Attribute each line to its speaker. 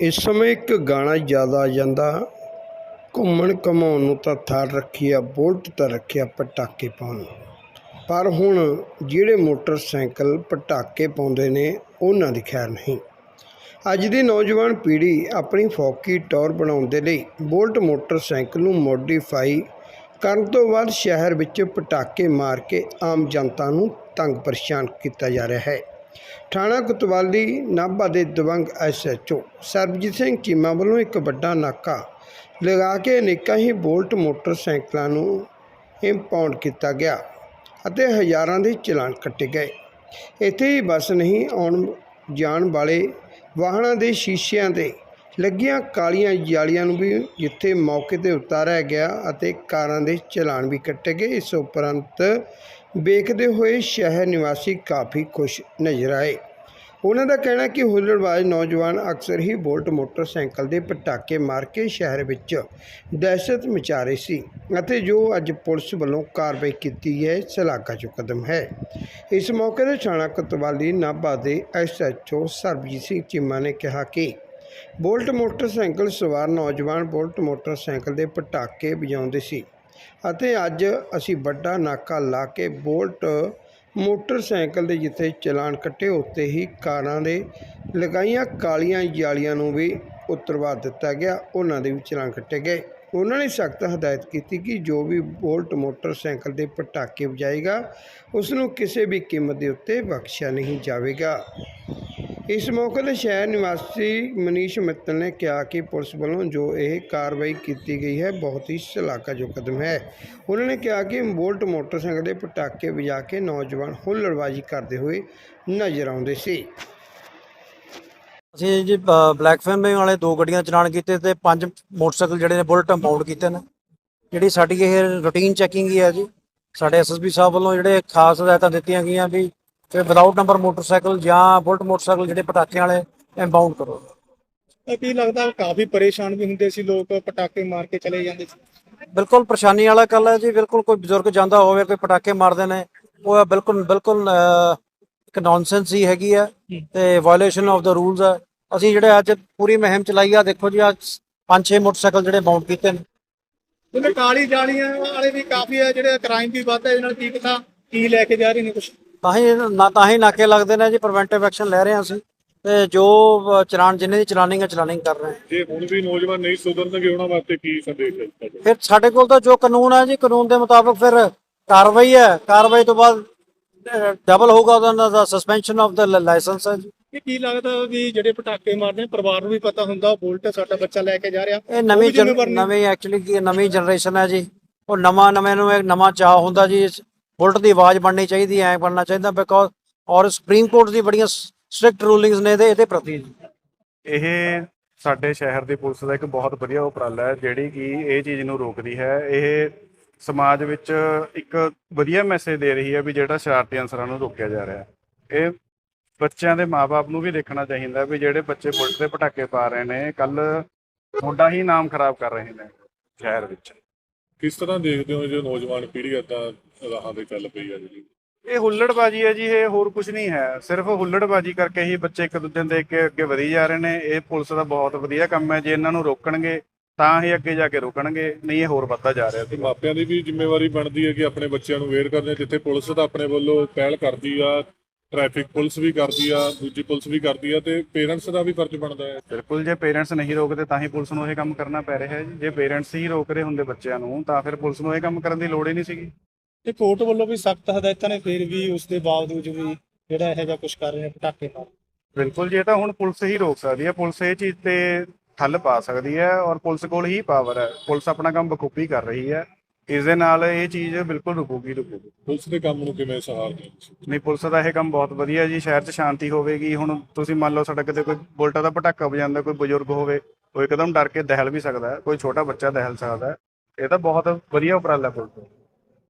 Speaker 1: ਇਸ ਸਮੇਂ ਇੱਕ ਗਾਣਾ ਜ਼ਿਆਦਾ ਆ ਜਾਂਦਾ। ਘੁੰਮਣ ਘਮਾਉਣ ਨੂੰ ਤਾਂ ਥਾਰ ਰੱਖੀ ਆ ਬੁਲਟ ਤਾਂ ਰੱਖਿਆ ਪਟਾਕੇ ਪਾਉਣ ਪਰ ਹੁਣ ਜਿਹੜੇ ਮੋਟਰਸਾਈਕਲ ਪਟਾਕੇ ਪਾਉਂਦੇ ਨੇ, ਉਹਨਾਂ ਦੀ ਖੈਰ ਨਹੀਂ। ਅੱਜ ਦੀ ਨੌਜਵਾਨ ਪੀੜ੍ਹੀ ਆਪਣੀ ਫੌਕੀ ਟੌਰ ਬਣਾਉਣ ਦੇ ਲਈ ਬੁਲਟ ਮੋਟਰਸਾਈਕਲ ਨੂੰ ਮੋਡੀਫਾਈ ਕਰਨ ਤੋਂ ਬਾਅਦ ਸ਼ਹਿਰ ਵਿੱਚ ਪਟਾਕੇ ਮਾਰ ਕੇ ਆਮ ਜਨਤਾ ਨੂੰ ਤੰਗ ਪਰੇਸ਼ਾਨ ਕੀਤਾ ਜਾ ਰਿਹਾ ਹੈ। ਥਾਣਾ ਕੁਤਵਾਲੀ ਨਾਭਾ ਦੇ ਦਵੰਗ ਐਸਐਚਓ ਸਰਬਜੀਤ ਸਿੰਘ ਚੀਮਾ ਵੱਲੋਂ ਇੱਕ ਵੱਡਾ ਨਾਕਾ ਲਗਾ ਕੇ ਅਨੇਕਾਂ ਹੀ ਬੋਲਟ ਮੋਟਰਸਾਈਕਲਾਂ ਨੂੰ ਇੰਪਾਊਂਡ ਕੀਤਾ ਗਿਆ ਅਤੇ ਹਜ਼ਾਰਾਂ ਦੇ ਚਲਾਨ ਕੱਟੇ ਗਏ। ਇੱਥੇ ਹੀ ਬਸ ਨਹੀਂ ਆਉਣ ਜਾਣ ਵਾਲੇ ਵਾਹਨਾਂ ਦੇ ਸ਼ੀਸ਼ਿਆਂ ਤੇ ਲੱਗੀਆਂ ਕਾਲੀਆਂ ਜਾਲੀਆਂ ਨੂੰ ਵੀ ਜਿੱਥੇ ਮੌਕੇ ਤੇ ਉਤਾਰਿਆ ਗਿਆ ਅਤੇ ਕਾਰਾਂ ਦੇ ਚਲਾਨ ਵੀ ਕੱਟੇ ਗਏ। ਇਸ ਉਪਰੰਤ ਵੇਖਦੇ ਹੋਏ ਸ਼ਹਿਰ ਨਿਵਾਸੀ ਕਾਫੀ ਖੁਸ਼ ਨਜ਼ਰ ਆਏ। ਉਹਨਾਂ ਦਾ ਕਹਿਣਾ ਕਿ ਹੁੱਲੜਬਾਜ਼ ਨੌਜਵਾਨ ਅਕਸਰ ਹੀ ਬੋਲਟ ਮੋਟਰਸਾਈਕਲ ਦੇ ਪਟਾਕੇ ਮਾਰ ਕੇ ਸ਼ਹਿਰ ਵਿੱਚ ਦਹਿਸ਼ਤ ਮਚਾ ਰਹੇ ਸੀ ਅਤੇ ਜੋ ਅੱਜ ਪੁਲਿਸ ਵੱਲੋਂ ਕਾਰਵਾਈ ਕੀਤੀ ਹੈ ਸ਼ਲਾਘਾਯੋਗ ਕਦਮ ਹੈ। ਇਸ ਮੌਕੇ ਤੇ ਥਾਣਾ ਕਤਵਾਲੀ ਨਾਭਾ ਦੇ ਐਸਐਚਓ ਸਰਬਜੀਤ ਸਿੰਘ ਚੀਮਾ ਨੇ ਕਿਹਾ ਕਿ ਬੋਲਟ ਮੋਟਰਸਾਈਕਲ ਸਵਾਰ ਨੌਜਵਾਨ ਬੋਲਟ ਮੋਟਰਸਾਈਕਲ ਦੇ ਪਟਾਕੇ ਵਜਾਉਂਦੇ ਸੀ ਅਤੇ ਅੱਜ ਅਸੀਂ ਵੱਡਾ ਨਾਕਾ ਲਾ ਕੇ ਬੋਲਟ ਮੋਟਰਸਾਈਕਲ ਦੇ ਜਿੱਥੇ ਚਲਾਨ ਕੱਟੇ ਉੱਤੇ ਹੀ ਕਾਰਾਂ ਦੇ ਲਗਾਈਆਂ, ਕਾਲੀਆਂ ਜਾਲੀਆਂ ਨੂੰ ਵੀ ਉਤਰਵਾ ਦਿੱਤਾ ਗਿਆ। ਉਹਨਾਂ ਦੇ ਵੀ ਚਲਾਨ ਕੱਟੇ ਗਏ। ਉਹਨਾਂ ਨੇ ਸਖਤ ਹਦਾਇਤ ਕੀਤੀ ਕਿ ਜੋ ਵੀ ਬੋਲਟ ਮੋਟਰਸਾਈਕਲ ਦੇ ਪਟਾਕੇ ਵਜਾਏਗਾ ਉਸ ਨੂੰ ਕਿਸੇ ਵੀ ਕੀਮਤ ਦੇ ਉੱਤੇ ਬਖਸ਼ਿਆ ਨਹੀਂ ਜਾਵੇਗਾ। ਇਸ ਮੌਕੇ ਤੇ ਸ਼ਹਿਰ ਨਿਵਾਸੀ ਮਨੀਸ਼ ਮਿੱਤਲ ਨੇ ਕਿਹਾ ਕਿ ਪੁਲਿਸ ਵੱਲੋਂ ਜੋ ਇਹ ਕਾਰਵਾਈ ਕੀਤੀ ਗਈ ਹੈ, ਬਹੁਤ ਹੀ ਸ਼ਲਾਘਾਯੋਗ ਕਦਮ ਹੈ। ਉਹਨਾਂ ਨੇ ਕਿਹਾ ਕਿ ਬੋਲਟ ਮੋਟਰਸਾਈਕਲ ਦੇ ਪਟਾਕੇ ਵਜਾ ਕੇ ਨੌਜਵਾਨ ਹੁੱਲੜਬਾਜ਼ੀ ਕਰਦੇ ਹੋਏ ਨਜ਼ਰ ਆਉਂਦੇ ਸੀ।
Speaker 2: ਅਸੀਂ ਜੀ ਬਲੈਕ ਫੈਮਿੰਗ ਵਾਲੇ ਦੋ ਗੱਡੀਆਂ ਚਲਾਨ ਕੀਤੇ ਤੇ ਪੰਜ ਮੋਟਰਸਾਈਕਲ ਜਿਹੜੇ ਨੇ ਬੁਲਟ ਇੰਪਾਊਂਡ ਕੀਤੇ ਨੇ। ਜਿਹੜੀ ਸਾਡੀ ਇਹ ਰੂਟੀਨ ਚੈਕਿੰਗ ਹੀ ਹੈ ਜੀ, ਸਾਡੇ ਐਸਐਸਪੀ ਸਾਹਿਬ ਵੱਲੋਂ ਜਿਹੜੇ ਖਾਸ ਹਦਾਇਤਾਂ ਦਿੱਤੀਆਂ ਗਈਆਂ ਵੀ ਤੇ ਵਿਦਆਊਟ ਨੰਬਰ ਮੋਟਰਸਾਈਕਲ ਜਾਂ ਬੁਲਟ ਮੋਟਰਸਾਈਕਲ ਜਿਹੜੇ ਪਟਾਕਿਆਂ ਵਾਲੇ ਇੰਪਾਊਂਡ ਕਰੋ।
Speaker 3: ਤਾਂ ਕੀ ਲੱਗਦਾ ਕਾਫੀ ਪਰੇਸ਼ਾਨ ਵੀ ਹੁੰਦੇ ਸੀ ਲੋਕ ਪਟਾਕੇ ਮਾਰ ਕੇ ਚਲੇ ਜਾਂਦੇ ਸੀ?
Speaker 2: ਬਿਲਕੁਲ ਪਰੇਸ਼ਾਨੀ ਵਾਲਾ ਗੱਲ ਹੈ ਜੀ ਬਿਲਕੁਲ ਕੋਈ ਬਜ਼ੁਰਗ ਜਾਂਦਾ ਹੋਵੇ ਕੋਈ ਪਟਾਕੇ ਮਾਰਦੇ ਨੇ ਉਹ ਬਿਲਕੁਲ ਬਿਲਕੁਲ ਇੱਕ ਨੌਨਸੈਂਸ ਹੀ ਹੈਗੀ ਆ ਤੇ ਵਾਇਓਲੇਸ਼ਨ ਆਫ ਦਾ ਰੂਲਸ ਆ ਅਸੀਂ ਜਿਹੜੇ ਅੱਜ ਪੂਰੀ ਮੁਹਿੰਮ ਚਲਾਈ ਆ ਦੇਖੋ ਜੀ ਅੱਜ ਪੰਜ ਛੇ ਮੋਟਰਸਾਈਕਲ ਜਿਹੜੇ ਬਾਉਂਡ ਕੀਤੇ ਨੇ।
Speaker 3: ਉਹਨੇ ਕਾਲੀ ਜਾਲੀਆਂ ਵਾਲੇ ਵੀ ਕਾਫੀ ਹੈ ਜਿਹੜੇ ਕ੍ਰਾਈਮ ਵੀ ਵੱਧਦਾ ਇਹਦੇ ਨਾਲ ਕੀ ਪਤਾ ਕੀ ਲੈ ਕੇ ਜਾ ਰਹੇ ਨੇ ਕੁਝ
Speaker 2: ਤਾਂ ਹੀ ਨਾ ਤਾਂ ਹੀ ਨਾਕੇ ਲੱਗਦੇ ਨੇ ਜੀ ਪ੍ਰੀਵੈਂਟਿਵ ਐਕਸ਼ਨ ਲੈ ਰਹੇ ਹਾਂ ਅਸੀਂ। ਤੇ ਜੋ ਚਲਾਨ ਜਿੰਨੇ ਦੀ ਚਲਾਨਿੰਗ ਹੈ ਚਲਾਨਿੰਗ ਕਰ ਰਹੇ ਹਾਂ।
Speaker 4: ਜੇ ਹੁਣ ਵੀ ਨੌਜਵਾਨ ਨਹੀਂ ਸੁਧਰਨਗੇ ਉਹਨਾਂ ਵਾਸਤੇ ਕੀ ਸੰਦੇਸ਼ ਹੈ ਤੁਹਾਡਾ?
Speaker 2: ਫਿਰ ਸਾਡੇ ਕੋਲ ਤਾਂ ਜੋ ਕਾਨੂੰਨ ਹੈ ਜੀ ਕਾਨੂੰਨ ਦੇ ਮੁਤਾਬਕ ਫਿਰ ਕਾਰਵਾਈ ਹੈ। ਕਾਰਵਾਈ ਤੋਂ ਬਾਅਦ ਡਬਲ ਹੋਊਗਾ ਉਹਨਾਂ ਦਾ ਸਸਪੈਂਸ਼ਨ ਆਫ ਦਾ ਲਾਇਸੈਂਸ ਹੈ ਜੀ।
Speaker 3: ਇਹ ਕੀ ਲੱਗਦਾ ਵੀ ਜਿਹੜੇ ਪਟਾਕੇ ਮਾਰਦੇ ਨੇ ਪਰਿਵਾਰ ਨੂੰ ਵੀ ਪਤਾ ਹੁੰਦਾ ਬੁਲਟ ਸਾਡਾ ਬੱਚਾ ਲੈ ਕੇ ਜਾ ਰਿਹਾ।
Speaker 2: ਇਹ ਨਵੀਂ
Speaker 3: ਉਹ ਵੀ
Speaker 2: ਜਨ-
Speaker 3: ਜ਼ਿੰਮੇਵਾਰ ਨਹੀਂ।
Speaker 2: ਨਵੀਂ ਐਕਚੁਅਲੀ ਕੀ ਹੈ, ਨਵੀਂ ਜਨਰੇਸ਼ਨ ਹੈ ਜੀ। ਉਹ ਨਵਾਂ ਨਵੇਂ ਨੂੰ ਇੱਕ ਨਵਾਂ ਚਾਹ ਹੁੰਦਾ ਜੀ ਇਸ ਬੁਲਟ ਦੀ ਆਵਾਜ਼ ਬਣਨੀ ਚਾਹੀਦੀ, ਐ ਬਣਨਾ ਚਾਹੀਦਾ ਬਿਕੋਜ਼ ਔਰ ਸੁਪਰੀਮ ਕੋਰਟ ਦੀ ਬੜੀਆਂ ਸਟ੍ਰਿਕਟ ਰੂਲਿੰਗਸ ਨੇ ਇਹਦੇ ਇਹਦੇ ਪ੍ਰਤੀ।
Speaker 5: ਇਹ ਸਾਡੇ ਸ਼ਹਿਰ ਦੀ ਪੁਲਿਸ ਦਾ ਇੱਕ ਬਹੁਤ ਵਧੀਆ ਉਪਰਾਲਾ ਹੈ, ਜਿਹੜੀ ਕਿ ਇਹ ਚੀਜ਼ ਨੂੰ ਰੋਕਦੀ ਹੈ। ਇਹ ਸਮਾਜ ਵਿੱਚ ਇੱਕ ਵਧੀਆ ਮੈਸੇਜ ਦੇ ਰਹੀ ਹੈ ਵੀ ਜਿਹੜਾ ਸ਼ਰਾਰਤੀ ਅਨਸਰਾਂ ਨੂੰ ਰੋਕਿਆ ਜਾ ਰਿਹਾ ਹੈ। ਇਹ ਬੱਚਿਆਂ ਦੇ ਮਾਪੇ ਨੂੰ ਵੀ ਦੇਖਣਾ ਚਾਹੀਦਾ ਵੀ ਜਿਹੜੇ ਬੱਚੇ ਬੁਲਟ ਦੇ ਪਟਾਕੇ ਪਾ ਰਹੇ ਨੇ ਕੱਲ ਤੁਹਾਡਾ ਹੀ ਨਾਮ ਖਰਾਬ ਕਰ ਰਹੇ ਨੇ ਸ਼ਹਿਰ ਵਿੱਚ।
Speaker 4: ਕਿਸ ਤਰ੍ਹਾਂ ਦੇਖਦੇ ਹੋ ਜੋ ਨੌਜਵਾਨ ਪੀੜ੍ਹੀ ਏਦਾਂ ਰਾਹਾਂ ਤੇ ਚੱਲ ਪਈ ਹੈ ਜਿਹੜੀ?
Speaker 5: ਇਹ ਹੁੱਲੜਬਾਜੀ ਹੈ ਜੀ ਇਹ ਹੋਰ ਕੁਝ ਨਹੀਂ ਹੈ। ਸਿਰਫ ਹੁੱਲੜਬਾਜੀ ਕਰਕੇ ਹੀ ਬੱਚੇ ਇੱਕ ਦੂਜੇ ਨੂੰ ਦੇਖ ਕੇ ਅੱਗੇ ਵਧੀ ਜਾ ਰਹੇ ਨੇ। ਇਹ ਪੁਲਿਸ ਦਾ ਬਹੁਤ ਵਧੀਆ ਕੰਮ ਹੈ। ਜੇ ਇਹਨਾਂ ਨੂੰ ਰੋਕਣਗੇ ਤਾਂ ਹੀ ਅੱਗੇ ਜਾ ਕੇ ਰੋਕਣਗੇ। ਨਹੀਂ ਇਹ ਹੋਰ ਵੱਧਦਾ ਜਾ ਰਿਹਾ
Speaker 4: ਤੇ ਮਾਪਿਆਂ ਦੀ ਵੀ ਜ਼ਿੰਮੇਵਾਰੀ ਬਣਦੀ ਹੈ ਕਿ ਆਪਣੇ ਬੱਚਿਆਂ ਨੂੰ ਅਵੇਅਰ ਕਰਨੇ ਜਿੱਥੇ ਪੁਲਿਸ ਤਾਂ ਆਪਣੇ ਵੱਲੋਂ ਪਹਿਲ ਕਰਦੀ ਆ। ਟ੍ਰੈਫਿਕ ਪੁਲਿਸ ਵੀ ਕਰਦੀ ਆ ਦੂਜੀ ਪੁਲਿਸ ਵੀ ਕਰਦੀ ਆ ਤੇ ਪੇਰੈਂਟਸ ਦਾ ਵੀ ਫਰਜ਼ ਬਣਦਾ ਹੈ।
Speaker 5: ਬਿਲਕੁਲ ਜੇ ਪੇਰੈਂਟਸ ਨਹੀਂ ਰੋਕਦੇ ਤਾਂ ਹੀ ਪੁਲਿਸ ਨੂੰ ਇਹ ਕੰਮ ਕਰਨਾ ਪੈ ਰਿਹਾ ਹੈ। ਜੀ ਜੇ ਪੇਰੈਂਟਸ ਹੀ ਰੋਕ ਰਹੇ ਹੁੰਦੇ ਬੱਚਿਆਂ ਨੂੰ ਤਾਂ ਫਿਰ ਪੁਲਿਸ ਨੂੰ ਇਹ ਕੰਮ ਕਰਨ ਦੀ ਲੋੜ ਹੀ ਨਹੀਂ ਸੀਗੀ।
Speaker 3: ਤੇ ਕੋਰਟ ਵੱਲੋਂ ਵੀ ਸਖਤ ਹਦਾਇਤਾਂ ਨੇ ਫਿਰ ਵੀ ਉਸ ਦੇ ਬਾਵਜੂਦ ਵੀ ਜਿਹੜਾ ਇਹੋ ਜਿਹਾ ਕੁਝ ਕਰ ਰਹੇ ਨੇ ਪਟਾਕੇ ਮਾਰ
Speaker 5: ਬਿਲਕੁਲ ਜੀ ਇਹ ਤਾਂ ਹੁਣ ਪੁਲਿਸ ਹੀ ਰੋਕ ਸਕਦੀ ਹੈ ਪੁਲਿਸ ਇਹ ਚੀਜ਼ ਤੇ ਠੱਲ ਪਾ ਸਕਦੀ ਹੈ ਔਰ ਪੁਲਿਸ ਕੋਲ ਹੀ ਪਾਵਰ ਹੈ। ਪੁਲਿਸ ਆਪਣਾ ਕੰਮ ਬਖੂਬੀ ਕਰ ਰਹੀ ਹੈ। ਇਸ ਦੇ ਨਾਲ ਇਹ ਚੀਜ਼ ਬਿਲਕੁਲ ਰੁਕੂਗੀ ਰੁਕੂਗੀ।
Speaker 4: ਪੁਲਿਸ ਦੇ ਕੰਮ ਨੂੰ ਕਿਵੇਂ ਸਹਾਰਦੇ ਹੋ ਤੁਸੀਂ?
Speaker 5: ਨਹੀਂ ਪੁਲਿਸ ਦਾ ਇਹ ਕੰਮ ਬਹੁਤ ਵਧੀਆ ਜੀ। ਸ਼ਹਿਰ 'ਚ ਸ਼ਾਂਤੀ ਹੋਵੇਗੀ। ਹੁਣ ਤੁਸੀਂ ਮੰਨ ਲਓ ਸਾਡਾ ਕਿਤੇ ਕੋਈ ਬੁਲਟਾ ਦਾ ਪਟਾਕਾ ਵਜਾਉਂਦਾ ਕੋਈ ਬਜ਼ੁਰਗ ਹੋਵੇ ਉਹ ਇੱਕਦਮ ਡਰ ਕੇ ਦਹਿਲ ਵੀ ਸਕਦਾ ਹੈ ਕੋਈ ਛੋਟਾ ਬੱਚਾ ਦਹਿਲ ਸਕਦਾ। ਹੈ ਇਹ ਤਾਂ ਬਹੁਤ ਵਧੀਆ ਉਪਰਾਲਾ ਪੁਲਿਸ ਦਾ।